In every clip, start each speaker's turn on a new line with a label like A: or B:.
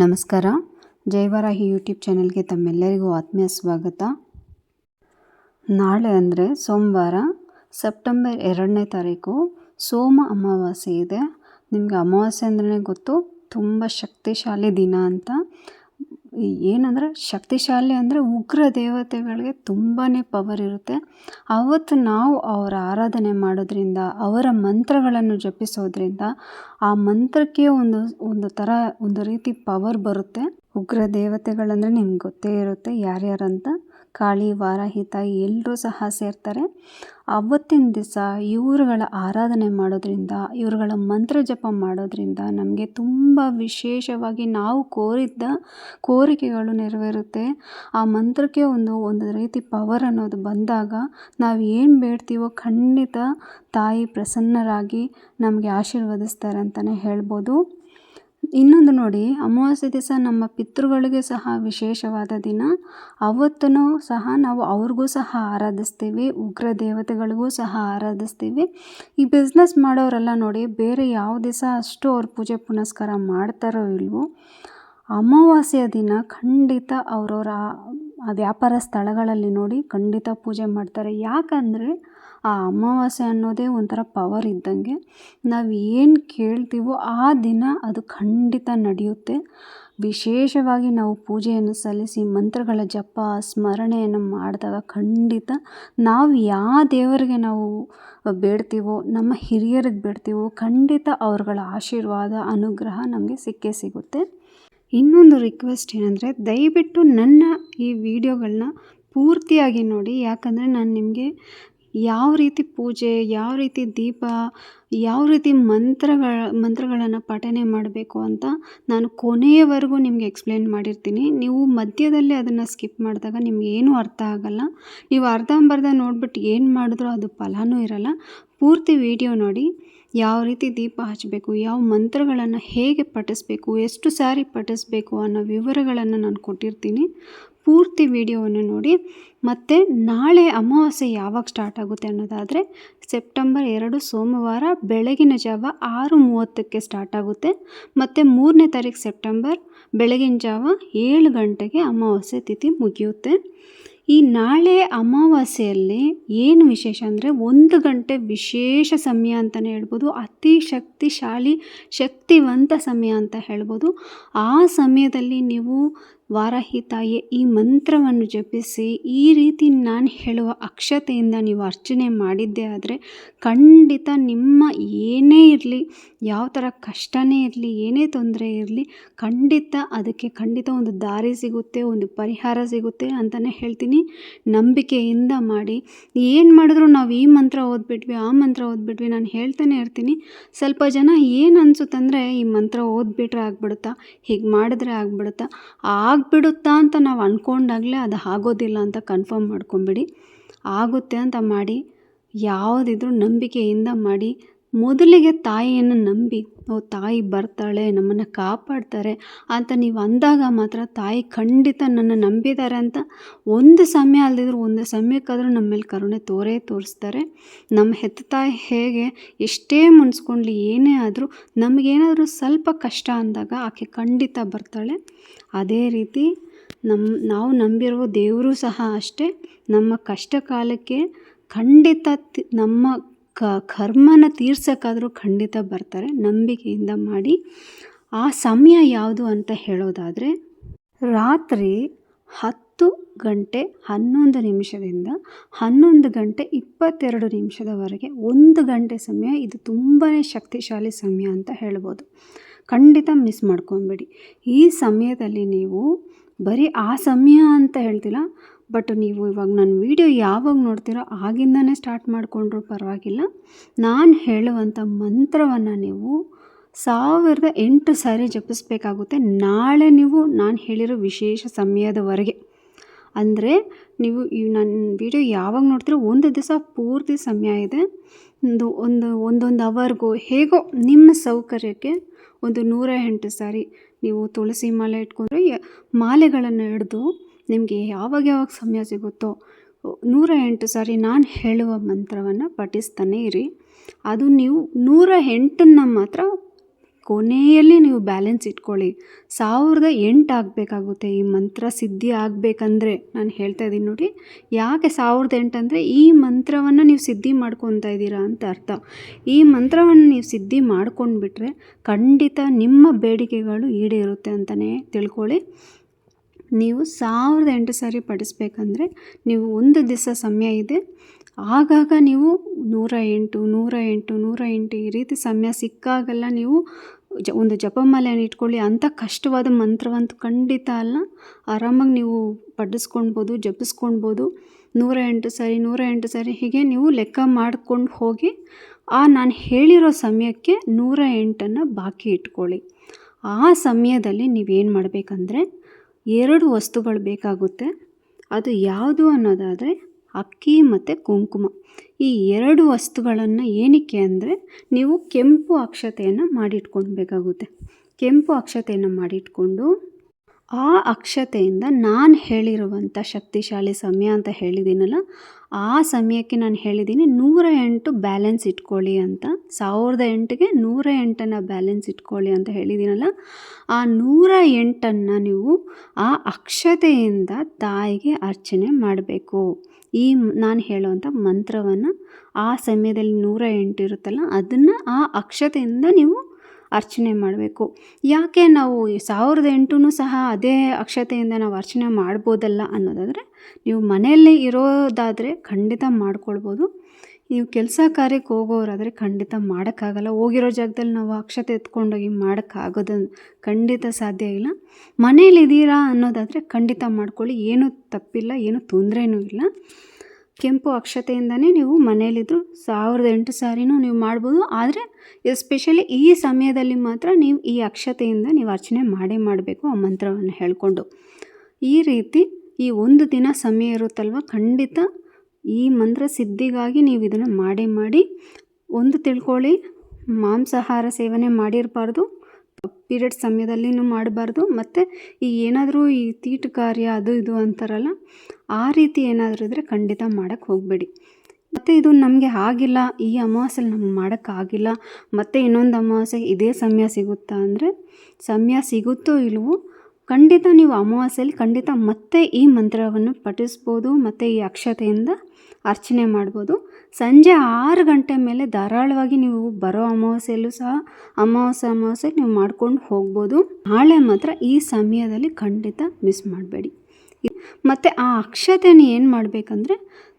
A: ನಮಸ್ಕಾರ. ಜೈವರಾಹಿ ಯೂಟ್ಯೂಬ್ ಚಾನೆಲ್ಗೆ ತಮ್ಮೆಲ್ಲರಿಗೂ ಆತ್ಮೀಯ ಸ್ವಾಗತ. ನಾಳೆ ಅಂದರೆ ಸೋಮವಾರ, ಸೆಪ್ಟೆಂಬರ್ ಎರಡನೇ ತಾರೀಕು, ಸೋಮ ಅಮಾವಾಸ್ಯೆ ಇದೆ. ನಿಮಗೆ ಅಮಾವಾಸ್ಯೆ ಅಂದ್ರೆ ಗೊತ್ತು, ತುಂಬ ಶಕ್ತಿಶಾಲಿ ದಿನ ಅಂತ. ಏನಂದರೆ ಶಕ್ತಿಶಾಲಿ ಅಂದರೆ ಉಗ್ರ ದೇವತೆಗಳಿಗೆ ತುಂಬಾ ಪವರ್ ಇರುತ್ತೆ. ಅವತ್ತು ನಾವು ಅವರ ಆರಾಧನೆ ಮಾಡೋದ್ರಿಂದ, ಅವರ ಮಂತ್ರಗಳನ್ನು ಜಪಿಸೋದ್ರಿಂದ ಆ ಮಂತ್ರಕ್ಕೆ ಒಂದು ಒಂದು ಥರ ಒಂದು ರೀತಿ ಪವರ್ ಬರುತ್ತೆ. ಉಗ್ರ ದೇವತೆಗಳಂದರೆ ನಿಮ್ಗೆ ಗೊತ್ತೇ ಇರುತ್ತೆ ಯಾರ್ಯಾರಂತ ಕಾಳಿ ವಾರಾಹಿ ಎಲ್ಲರೂ ಸಹ ಸೇರ್ತಾರೆ. ಅವತ್ತಿನ ದಿವಸ ಇವರುಗಳ ಆರಾಧನೆ ಮಾಡೋದ್ರಿಂದ, ಇವರುಗಳ ಮಂತ್ರ ಜಪ ಮಾಡೋದ್ರಿಂದ ನಮಗೆ ತುಂಬ ವಿಶೇಷವಾಗಿ ನಾವು ಕೋರಿದ್ದ ಕೋರಿಕೆಗಳು ನೆರವೇರುತ್ತೆ. ಆ ಮಂತ್ರಕ್ಕೆ ಒಂದು ಒಂದು ರೀತಿ ಪವರ್ ಅನ್ನೋದು ಬಂದಾಗ ನಾವು ಏನು ಬೇಡ್ತೀವೋ ಖಂಡಿತ ತಾಯಿ ಪ್ರಸನ್ನರಾಗಿ ನಮಗೆ ಆಶೀರ್ವದಿಸ್ತಾರೆ ಅಂತಲೇ ಹೇಳ್ಬೋದು. ಇನ್ನೊಂದು ನೋಡಿ, ಅಮಾವಾಸ್ಯೆ ದಿವಸ ನಮ್ಮ ಪಿತೃಗಳಿಗೆ ಸಹ ವಿಶೇಷವಾದ ದಿನ. ಅವತ್ತೂ ಸಹ ನಾವು ಅವ್ರಿಗೂ ಸಹ ಆರಾಧಿಸ್ತೀವಿ, ಉಗ್ರ ದೇವತೆಗಳಿಗೂ ಸಹ ಆರಾಧಿಸ್ತೀವಿ. ಈ ಬಿಸ್ನೆಸ್ ಮಾಡೋರೆಲ್ಲ ನೋಡಿ, ಬೇರೆ ಯಾವ ದಿವಸ ಅಷ್ಟು ಅವ್ರ ಪೂಜೆ ಪುನಸ್ಕಾರ ಮಾಡ್ತಾರೋ ಇಲ್ವೋ ಅಮಾವಾಸ್ಯೆ ದಿನ ಖಂಡಿತ ಅವರವರ ಆ ವ್ಯಾಪಾರ ಸ್ಥಳಗಳಲ್ಲಿ ನೋಡಿ ಖಂಡಿತ ಪೂಜೆ ಮಾಡ್ತಾರೆ. ಯಾಕಂದರೆ ಆ ಅಮಾವಾಸ್ಯೆ ಅನ್ನೋದೇ ಒಂಥರ ಪವರ್ ಇದ್ದಂಗೆ ನಾವು ಏನು ಕೇಳ್ತೀವೋ ಆ ದಿನ ಅದು ಖಂಡಿತ ನಡೆಯುತ್ತೆ. ವಿಶೇಷವಾಗಿ ನಾವು ಪೂಜೆಯನ್ನು ಸಲ್ಲಿಸಿ ಮಂತ್ರಗಳ ಜಪ, ಸ್ಮರಣೆಯನ್ನು ಮಾಡಿದಾಗ ಖಂಡಿತ ನಾವು ಯಾವ ದೇವರಿಗೆ ನಾವು ಬೇಡ್ತೀವೋ, ನಮ್ಮ ಹಿರಿಯರಿಗೆ ಬೇಡ್ತೀವೋ ಖಂಡಿತ ಅವ್ರುಗಳ ಆಶೀರ್ವಾದ, ಅನುಗ್ರಹ ನಮಗೆ ಸಿಕ್ಕೇ ಸಿಗುತ್ತೆ. ಇನ್ನೊಂದು ರಿಕ್ವೆಸ್ಟ್ ಏನಂದರೆ ದಯವಿಟ್ಟು ನನ್ನ ಈ ವಿಡಿಯೋಗಳನ್ನ ಪೂರ್ತಿಯಾಗಿ ನೋಡಿ. ಯಾಕಂದರೆ ನಾನು ನಿಮಗೆ ಯಾವ ರೀತಿ ಪೂಜೆ, ಯಾವ ರೀತಿ ದೀಪ, ಯಾವ ರೀತಿ ಮಂತ್ರಗಳ, ಮಂತ್ರಗಳನ್ನು ಪಠನೆ ಮಾಡಬೇಕು ಅಂತ ನಾನು ಕೊನೆಯವರೆಗೂ ನಿಮಗೆ ಎಕ್ಸ್ಪ್ಲೇನ್ ಮಾಡಿರ್ತೀನಿ. ನೀವು ಮಧ್ಯದಲ್ಲೇ ಅದನ್ನು ಸ್ಕಿಪ್ ಮಾಡಿದಾಗ ನಿಮ್ಗೆ ಏನೂ ಅರ್ಥ ಆಗಲ್ಲ. ನೀವು ಅರ್ಧಂಬರ್ಧ ನೋಡ್ಬಿಟ್ಟು ಏನು ಮಾಡಿದ್ರೂ ಅದು ಫಲನೂ ಇರಲ್ಲ. ಪೂರ್ತಿ ವಿಡಿಯೋ ನೋಡಿ, ಯಾವ ರೀತಿ ದೀಪ ಹಚ್ಚಬೇಕು ಯಾವ ಮಂತ್ರಗಳನ್ನು ಹೇಗೆ ಪಠಿಸ್ಬೇಕು, ಎಷ್ಟು ಸಾರಿ ಪಠಿಸ್ಬೇಕು ಅನ್ನೋ ವಿವರಗಳನ್ನು ನಾನು ಕೊಟ್ಟಿರ್ತೀನಿ. ಪೂರ್ತಿ ವಿಡಿಯೋವನ್ನು ನೋಡಿ ಮತ್ತು ನಾಳೆ ಅಮಾವಾಸ್ಯೆ ಯಾವಾಗ ಸ್ಟಾರ್ಟ್ ಆಗುತ್ತೆ ಅನ್ನೋದಾದರೆ ಸೆಪ್ಟೆಂಬರ್ ಎರಡು ಸೋಮವಾರ ಬೆಳಗಿನ ಜಾವ ಆರು ಮೂವತ್ತಕ್ಕೆ ಸ್ಟಾರ್ಟ್ ಆಗುತ್ತೆ. ಮತ್ತು ಮೂರನೇ ತಾರೀಕು ಸೆಪ್ಟೆಂಬರ್ ಬೆಳಗಿನ ಜಾವ ಏಳು ಗಂಟೆಗೆ ಅಮಾವಾಸ್ಯೆ ತಿಥಿ ಮುಗಿಯುತ್ತೆ. ಈ ನಾಳೆ ಅಮಾವಾಸ್ಯೆಯಲ್ಲಿ ಏನು ವಿಶೇಷ ಅಂದರೆ ಒಂದು ಗಂಟೆ ವಿಶೇಷ ಸಮಯ ಅಂತಲೇ ಹೇಳ್ಬೋದು, ಅತಿ ಶಕ್ತಿಶಾಲಿ ಶಕ್ತಿವಂತ ಸಮಯ ಅಂತ ಹೇಳ್ಬೋದು. ಆ ಸಮಯದಲ್ಲಿ ನೀವು ವಾರಾಹಿ ತಾಯಿಯ ಈ ಮಂತ್ರವನ್ನು ಜಪಿಸಿ, ಈ ರೀತಿ ನಾನು ಹೇಳುವ ಅಕ್ಷತೆಯಿಂದ ನೀವು ಅರ್ಚನೆ ಮಾಡಿದ್ದೇ ಆದರೆ, ಖಂಡಿತ ನಿಮ್ಮ ಏನೇ ಇರಲಿ, ಯಾವ ಥರ ಕಷ್ಟನೇ ಇರಲಿ, ಏನೇ ತೊಂದರೆ ಇರಲಿ, ಖಂಡಿತ ಅದಕ್ಕೆ ಖಂಡಿತ ಒಂದು ದಾರಿ ಸಿಗುತ್ತೆ, ಒಂದು ಪರಿಹಾರ ಸಿಗುತ್ತೆ ಅಂತಲೇ ಹೇಳ್ತೀನಿ. ನಂಬಿಕೆಯಿಂದ ಮಾಡಿ. ಏನು ಮಾಡಿದ್ರು ನಾವು ಈ ಮಂತ್ರ ಓದ್ಬಿಟ್ವಿ, ಆ ಮಂತ್ರ ಓದ್ಬಿಟ್ವಿ, ನಾನು ಹೇಳ್ತಾನೆ ಇರ್ತೀನಿ. ಸ್ವಲ್ಪ ಜನ ಏನು ಅನಿಸುತ್ತಂದರೆ, ಈ ಮಂತ್ರ ಓದ್ಬಿಟ್ರೆ ಆಗ್ಬಿಡುತ್ತಾ, ಹೀಗೆ ಮಾಡಿದ್ರೆ ಆಗ್ಬಿಡುತ್ತಾ ಆಗಿಬಿಡುತ್ತಾ ಅಂತ ನಾವು ಅಂದ್ಕೊಂಡಾಗಲೇ ಅದು ಆಗೋದಿಲ್ಲ ಅಂತ ಕನ್ಫರ್ಮ್ ಮಾಡ್ಕೊಂಬಿಡಿ. ಆಗುತ್ತೆ ಅಂತ ಮಾಡಿ, ಯಾವುದಿದ್ರೂ ನಂಬಿಕೆಯಿಂದ ಮಾಡಿ ಮೊದಲಿಗೆ ತಾಯಿಯನ್ನು ನಂಬಿ, ಓ, ತಾಯಿ ಬರ್ತಾಳೆ, ನಮ್ಮನ್ನು ಕಾಪಾಡ್ತಾರೆ ಅಂತ ನೀವು ಅಂದಾಗ ಮಾತ್ರ ತಾಯಿ ಖಂಡಿತ ನನ್ನ ನಂಬಿದ್ದಾರೆ ಅಂತ ಒಂದು ಸಮಯ ಅಲ್ಲದಿದ್ರು ಒಂದು ಸಮಯಕ್ಕಾದರೂ ನಮ್ಮ ಮೇಲೆ ಕರುಣೆ ತೋರೇ ತೋರಿಸ್ತಾರೆ. ನಮ್ಮ ಹೆತ್ತ ತಾಯಿ ಹೇಗೆ ಎಷ್ಟೇ ಮುನ್ಸ್ಕೊಂಡ್ಲಿ ಏನೇ ಆದರೂ ನಮಗೇನಾದರೂ ಸ್ವಲ್ಪ ಕಷ್ಟ ಅಂದಾಗ ಆಕೆ ಖಂಡಿತ ಬರ್ತಾಳೆ. ಅದೇ ರೀತಿ ನಮ್ಮ ನಾವು ನಂಬಿರುವ ದೇವರು ಸಹ ಅಷ್ಟೇ. ನಮ್ಮ ಕಷ್ಟ ಕಾಲಕ್ಕೆ ಖಂಡಿತ ನಮ್ಮ ಕರ್ಮನ ತೀರ್ಸೋಕ್ಕಾದರೂ ಖಂಡಿತ ಬರ್ತಾರೆ. ನಂಬಿಕೆಯಿಂದ ಮಾಡಿ. ಆ ಸಮಯ ಯಾವುದು ಅಂತ ಹೇಳೋದಾದರೆ, ರಾತ್ರಿ ಹತ್ತು ಗಂಟೆ ಹನ್ನೊಂದು ನಿಮಿಷದಿಂದ ಹನ್ನೊಂದು ಗಂಟೆ ಇಪ್ಪತ್ತೆರಡು ನಿಮಿಷದವರೆಗೆ ಒಂದು ಗಂಟೆ ಸಮಯ, ಇದು ತುಂಬಾ ಶಕ್ತಿಶಾಲಿ ಸಮಯ ಅಂತ ಹೇಳ್ಬೋದು. ಖಂಡಿತ ಮಿಸ್ ಮಾಡ್ಕೊಬೇಡಿ ಈ ಸಮಯದಲ್ಲಿ ನೀವು ಬರೀ ಆ ಸಮಯ ಅಂತ ಹೇಳ್ತಿಲ್ಲ ಬಟ್ ನೀವು ಇವಾಗ ನನ್ನ ವೀಡಿಯೋ ಯಾವಾಗ ನೋಡ್ತೀರೋ ಆಗಿಂದನೇ ಸ್ಟಾರ್ಟ್ ಮಾಡಿಕೊಂಡ್ರೂ ಪರವಾಗಿಲ್ಲ. ನಾನು ಹೇಳುವಂಥ ಮಂತ್ರವನ್ನು ನೀವು ಸಾವಿರದ ಎಂಟು ಸಾರಿ ಜಪಿಸ್ಬೇಕಾಗುತ್ತೆ. ನಾಳೆ ನೀವು ನಾನು ಹೇಳಿರೋ ವಿಶೇಷ ಸಮಯದವರೆಗೆ. ಅಂದರೆ ನೀವು ಈ ನನ್ನ ವಿಡಿಯೋ ಯಾವಾಗ ನೋಡ್ತೀರೋ ಒಂದು ದಿವಸ ಪೂರ್ತಿ ಸಮಯ ಇದೆ. ಒಂದು ಒಂದು, ಒಂದೊಂದು ಅವರ್ಗೂ ಹೇಗೋ ನಿಮ್ಮ ಸೌಕರ್ಯಕ್ಕೆ ಒಂದು ನೂರ ಎಂಟು ಸಾರಿ ನೀವು ತುಳಸಿ ಮಾಲೆ ಇಟ್ಕೊಂಡ್ರೆ ಮಾಲೆಗಳನ್ನು ಹಿಡ್ದು ನಿಮಗೆ ಯಾವಾಗ ಯಾವಾಗ ಸಮಯ ಸಿಗುತ್ತೋ ನೂರ ಎಂಟು ಸಾರಿ ನಾನು ಹೇಳುವ ಮಂತ್ರವನ್ನು ಪಠಿಸ್ತಾನೆ ಇರಿ. ಅದು ನೀವು ನೂರ ಎಂಟನ್ನು ಮಾತ್ರ ಕೊನೆಯಲ್ಲಿ ನೀವು ಬ್ಯಾಲೆನ್ಸ್ ಇಟ್ಕೊಳ್ಳಿ. ಸಾವಿರದ ಎಂಟು ಆಗಬೇಕಾಗುತ್ತೆ ಈ ಮಂತ್ರ ಸಿದ್ಧಿ ಆಗಬೇಕಂದ್ರೆ. ನಾನು ಹೇಳ್ತಾ ಇದ್ದೀನಿ ನೋಡಿ, ಯಾಕೆ ಸಾವಿರದ ಎಂಟು ಅಂದರೆ ಈ ಮಂತ್ರವನ್ನು ನೀವು ಸಿದ್ಧಿ ಮಾಡ್ಕೊತಾ ಇದ್ದೀರಾ ಅಂತ ಅರ್ಥ. ಈ ಮಂತ್ರವನ್ನು ನೀವು ಸಿದ್ಧಿ ಮಾಡ್ಕೊಂಡ್ಬಿಟ್ರೆ ಖಂಡಿತ ನಿಮ್ಮ ಬೇಡಿಕೆಗಳು ಈಡೇರುತ್ತೆ ಅಂತಲೇ ತಿಳ್ಕೊಳ್ಳಿ. ನೀವು ಸಾವಿರದ ಎಂಟು ಸಾರಿ ಪಡಿಸ್ಬೇಕಂದ್ರೆ ನೀವು ಒಂದು ದಿವಸ ಸಮಯ ಇದೆ. ಆಗಾಗ ನೀವು ನೂರ ಎಂಟು ನೂರ ಎಂಟು ನೂರ ಎಂಟು ಈ ರೀತಿ ಸಮಯ ಸಿಕ್ಕಾಗೆಲ್ಲ ನೀವು ಜ ಒಂದು ಜಪಮಾಲೆಯನ್ನು ಇಟ್ಕೊಳ್ಳಿ. ಅಂಥ ಕಷ್ಟವಾದ ಮಂತ್ರವಂತೂ ಖಂಡಿತ ಅಲ್ಲ. ಆರಾಮಾಗಿ ನೀವು ಪಡಿಸ್ಕೊಳ್ಬೋದು ಜಪಿಸ್ಕೊಳ್ಬೋದು. ನೂರ ಎಂಟು ಸಾರಿ, ನೂರ ಎಂಟು ಸಾರಿ ಹೀಗೆ ನೀವು ಲೆಕ್ಕ ಮಾಡ್ಕೊಂಡು ಹೋಗಿ ಆ ನಾನು ಹೇಳಿರೋ ಸಮಯಕ್ಕೆ ನೂರ ಎಂಟನ್ನು ಬಾಕಿ ಇಟ್ಕೊಳ್ಳಿ. ಆ ಸಮಯದಲ್ಲಿ ನೀವೇನು ಮಾಡಬೇಕಂದ್ರೆ ಎರಡು ವಸ್ತುಗಳು ಬೇಕಾಗುತ್ತೆ. ಅದು ಯಾವುದು ಅನ್ನೋದಾದರೆ ಅಕ್ಕಿ ಮತ್ತು ಕುಂಕುಮ. ಈ ಎರಡು ವಸ್ತುಗಳನ್ನು ಏನಕ್ಕೆ ಅಂದರೆ ನೀವು ಕೆಂಪು ಅಕ್ಷತೆಯನ್ನು ಮಾಡಿಟ್ಕೊಳ್ಬೇಕಾಗುತ್ತೆ ಕೆಂಪು ಅಕ್ಷತೆಯನ್ನು ಮಾಡಿಟ್ಕೊಂಡು ಆ ಅಕ್ಷತೆಯಿಂದ ನಾನು ಹೇಳಿರುವಂಥ ಶಕ್ತಿಶಾಲಿ ಸಮಯ ಅಂತ ಹೇಳಿದ್ದೀನಲ್ಲ, ಆ ಸಮಯಕ್ಕೆ ನಾನು ಹೇಳಿದ್ದೀನಿ ನೂರ ಎಂಟು ಬ್ಯಾಲೆನ್ಸ್ ಇಟ್ಕೊಳ್ಳಿ ಅಂತ, ಸಾವಿರದ ಎಂಟಿಗೆ ನೂರ ಎಂಟನ್ನು ಬ್ಯಾಲೆನ್ಸ್ ಇಟ್ಕೊಳ್ಳಿ ಅಂತ ಹೇಳಿದ್ದೀನಲ್ಲ, ಆ ನೂರ ಎಂಟನ್ನು ನೀವು ಆ ಅಕ್ಷತೆಯಿಂದ ತಾಯಿಗೆ ಅರ್ಚನೆ ಮಾಡಬೇಕು. ಈ ನಾನು ಹೇಳುವಂಥ ಮಂತ್ರವನ್ನು ಆ ಸಮಯದಲ್ಲಿ ನೂರ ಎಂಟು ಇರುತ್ತಲ್ಲ, ಅದನ್ನು ಆ ಅಕ್ಷತೆಯಿಂದ ನೀವು ಅರ್ಚನೆ ಮಾಡಬೇಕು. ಯಾಕೆ ನಾವು ಸಾವಿರದ ಎಂಟು ಸಹ ಅದೇ ಅಕ್ಷತೆಯಿಂದ ನಾವು ಅರ್ಚನೆ ಮಾಡ್ಬೋದಲ್ಲ ಅನ್ನೋದಾದರೆ, ನೀವು ಮನೆಯಲ್ಲೇ ಇರೋದಾದರೆ ಖಂಡಿತ ಮಾಡ್ಕೊಳ್ಬೋದು. ನೀವು ಕೆಲಸ ಕಾರ್ಯಕ್ಕೆ ಹೋಗೋರಾದರೆ ಖಂಡಿತ ಮಾಡೋಕ್ಕಾಗಲ್ಲ. ಹೋಗಿರೋ ಜಾಗದಲ್ಲಿ ನಾವು ಅಕ್ಷತೆ ಎತ್ಕೊಂಡೋಗಿ ಮಾಡೋಕ್ಕಾಗೋದು ಖಂಡಿತ ಸಾಧ್ಯ ಇಲ್ಲ. ಮನೇಲಿದ್ದೀರಾ ಅನ್ನೋದಾದರೆ ಖಂಡಿತ ಮಾಡ್ಕೊಳ್ಳಿ. ಏನೂ ತಪ್ಪಿಲ್ಲ, ಏನೂ ತೊಂದರೆನೂ ಇಲ್ಲ. ಕೆಂಪು ಅಕ್ಷತೆಯಿಂದನೇ ನೀವು ಮನೇಲಿದ್ರು ಸಾವಿರದ ಎಂಟು ಸಾರಿನೂ ನೀವು ಮಾಡ್ಬೋದು. ಆದರೆ ಎಸ್ಪೆಷಲಿ ಈ ಸಮಯದಲ್ಲಿ ಮಾತ್ರ ನೀವು ಈ ಅಕ್ಷತೆಯಿಂದ ನೀವು ಅರ್ಚನೆ ಮಾಡೇ ಮಾಡಬೇಕು ಆ ಮಂತ್ರವನ್ನು ಹೇಳಿಕೊಂಡು. ಈ ರೀತಿ ಈ ಒಂದು ದಿನ ಸಮಯ ಇರುತ್ತಲ್ವ? ಖಂಡಿತ ಈ ಮಂತ್ರ ಸಿದ್ಧಿಗಾಗಿ ನೀವು ಇದನ್ನು ಮಾಡೇ ಮಾಡಿ. ಒಂದು ತಿಳ್ಕೊಳ್ಳಿ, ಮಾಂಸಾಹಾರ ಸೇವನೆ ಮಾಡಿರಬಾರ್ದು. ಪೀರಿಯಡ್ ಸಮಯದಲ್ಲಿನೂ ಮಾಡಬಾರ್ದು, ಮತ್ತು ಈ ಏನಾದರೂ ಈ ತೀಟು ಕಾರ್ಯ ಅದು ಇದು ಅಂತಾರಲ್ಲ, ಆ ರೀತಿ ಏನಾದರೂ ಇದ್ದರೆ ಖಂಡಿತ ಮಾಡೋಕ್ಕೆ ಹೋಗಬೇಡಿ. ಮತ್ತು ಇದು ನಮಗೆ ಆಗಿಲ್ಲ, ಈ ಅಮಾವಾಸ್ಯೆಲಿ ನಮ್ಗೆ ಮಾಡೋಕ್ಕಾಗಿಲ್ಲ ಮತ್ತು ಇನ್ನೊಂದು ಅಮಾವಾಸ್ಯೆ, ಇದೇ ಸಮಯ ಸಿಗುತ್ತಾ ಅಂದರೆ, ಸಮಯ ಸಿಗುತ್ತೋ ಇಲ್ವೋ, ಖಂಡಿತ ನೀವು ಅಮಾವಾಸ್ಯೆಯಲ್ಲಿ ಖಂಡಿತ ಮತ್ತೆ ಈ ಮಂತ್ರವನ್ನು ಪಠಿಸ್ಬೋದು, ಮತ್ತು ಈ ಅಕ್ಷತೆಯಿಂದ ಅರ್ಚನೆ ಮಾಡ್ಬೋದು. ಸಂಜೆ ಆರು ಗಂಟೆ ಮೇಲೆ ಧಾರಾಳವಾಗಿ ನೀವು ಬರೋ ಅಮಾವಾಸ್ಯೆಯಲ್ಲೂ ಸಹ ಅಮಾವಾಸ್ಯೆ ಅಮಾವಾಸ್ಯೆ ನೀವು ಮಾಡ್ಕೊಂಡು ಹೋಗ್ಬೋದು. ನಾಳೆ ಮಾತ್ರ ಈ ಸಮಯದಲ್ಲಿ ಖಂಡಿತ ಮಿಸ್ ಮಾಡಬೇಡಿ. ಮತ್ತು ಆ ಅಕ್ಷತೆನ ಏನು ಮಾಡಬೇಕಂದ್ರೆ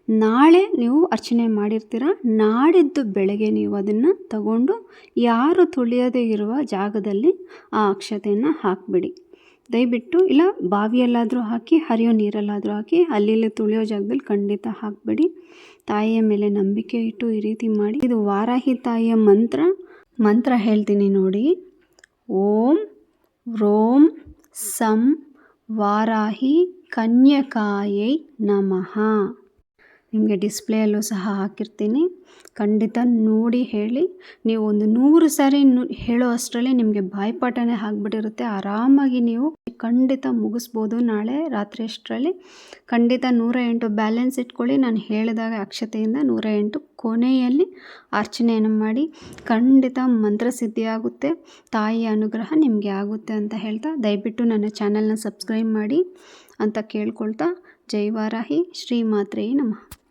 A: ನಾಳೆ ನೀವು ಅರ್ಚನೆ ಮಾಡಿರ್ತೀರ? ನಾಡಿದ್ದು ಬೆಳಗ್ಗೆ ನೀವು ಅದನ್ನು ತಗೊಂಡು ಯಾರು ತುಳಿಯದೇ ಇರುವ ಜಾಗದಲ್ಲಿ ಆ ಅಕ್ಷತೆಯನ್ನು ಹಾಕಿಬಿಡಿ. ದಯವಿಟ್ಟು ಇಲ್ಲ, ಬಾವಿಯಲ್ಲಾದರೂ ಹಾಕಿ, ಹರಿಯೋ ನೀರಲ್ಲಾದರೂ ಹಾಕಿ, ಅಲ್ಲಿಲ್ಲ ತುಳಿಯೋ ಜಾಗದಲ್ಲಿ ಖಂಡಿತ ಹಾಕಬೇಡಿ. ತಾಯಿಯ ಮೇಲೆ ನಂಬಿಕೆ ಇಟ್ಟು ಈ ರೀತಿ ಮಾಡಿ. ಇದು ವಾರಾಹಿ ತಾಯಿಯ ಮಂತ್ರ. ಮಂತ್ರ ಹೇಳ್ತೀನಿ ನೋಡಿ. ಓಂ ರೋಂ ಸಂ ವಾರಾಹಿ ಕನ್ಯಕಾಯೈ ನಮಃ. ನಿಮಗೆ ಡಿಸ್ಪ್ಲೇಯಲ್ಲೂ ಸಹ ಹಾಕಿರ್ತೀನಿ. ಖಂಡಿತ ನೋಡಿ ಹೇಳಿ. ನೀವು ಒಂದು ನೂರು ಸಾರಿ ಹೇಳೋ ಅಷ್ಟರಲ್ಲಿ ನಿಮಗೆ ಬಾಯ್ಪಾಠನೇ ಆಗ್ಬಿಟ್ಟಿರುತ್ತೆ. ಆರಾಮಾಗಿ ನೀವು ಖಂಡಿತ ಮುಗಿಸ್ಬೋದು ನಾಳೆ ರಾತ್ರಿ ಅಷ್ಟರಲ್ಲಿ. ಖಂಡಿತ ನೂರ ಎಂಟು ಬ್ಯಾಲೆನ್ಸ್ ಇಟ್ಕೊಳ್ಳಿ. ನಾನು ಹೇಳಿದಾಗ ಅಕ್ಷತೆಯಿಂದ ನೂರ ಎಂಟು ಕೊನೆಯಲ್ಲಿ ಅರ್ಚನೆಯನ್ನು ಮಾಡಿ. ಖಂಡಿತ ಮಂತ್ರಸಿದ್ಧಿ ಆಗುತ್ತೆ. ತಾಯಿಯ ಅನುಗ್ರಹ ನಿಮಗೆ ಆಗುತ್ತೆ ಅಂತ ಹೇಳ್ತಾ ದಯವಿಟ್ಟು ನನ್ನ ಚಾನಲ್ನ ಸಬ್ಸ್ಕ್ರೈಬ್ ಮಾಡಿ ಅಂತ ಕೇಳ್ಕೊಳ್ತಾ. ಜೈ ವಾರಾಹಿ. ಶ್ರೀ ಮಾತ್ರೆಯೇ ನಮಃ.